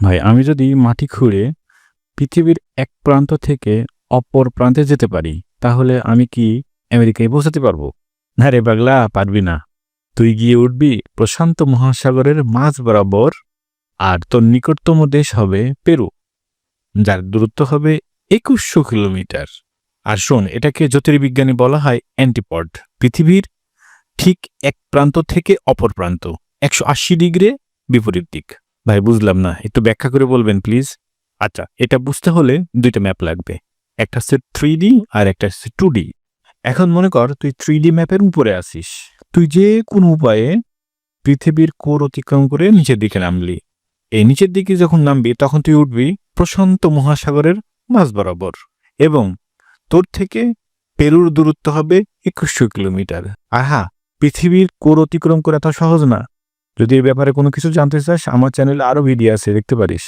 ভাই, আমি যদি মাটি খুঁড়ে পৃথিবীর এক প্রান্ত থেকে অপর প্রান্তে যেতে পারি, তাহলে আমি কি আমেরিকায় পৌঁছাতে পারব? না রে পাগলা, পারবি না। তুই গিয়ে উঠবি প্রশান্ত মহাসাগরের মাঝ বরাবর, আর তোর নিকটতম দেশ হবে পেরু, যার দূরত্ব হবে একুশশো কিলোমিটার। আর শোন, এটাকে জ্যোতির্বিজ্ঞানী বলা হয় অ্যান্টিপড, পৃথিবীর ঠিক এক প্রান্ত থেকে অপর প্রান্ত, একশো আশি ডিগ্রি বিপরীত দিক। ভাই, বুঝলাম না। একটু ব্যাখ্যা করে বলবেন প্লিজ আচ্ছা এটা বুঝতে হলে দুইটা ম্যাপ লাগবে। একটা হচ্ছে থ্রি আর একটা হচ্ছে টু এখন মনে কর, তুই থ্রি ম্যাপের উপরে আসিস তুই যে কোনো উপায়ে পৃথিবীর কোর অতিক্রম করে নিচের দিকে নামলি। এই নিচের দিকে যখন নামবি, তখন তুই উঠবি প্রশান্ত মহাসাগরের মাঝ বরাবর এবং তোর থেকে পেরুর দূরত্ব হবে একুশশো কিলোমিটার। আহা, পৃথিবীর কোর অতিক্রম করা এত সহজ না। যদি এই ব্যাপারে কোনো কিছু জানতে চাস আমার চ্যানেলে আরও ভিডিও আছে দেখতে পারিস।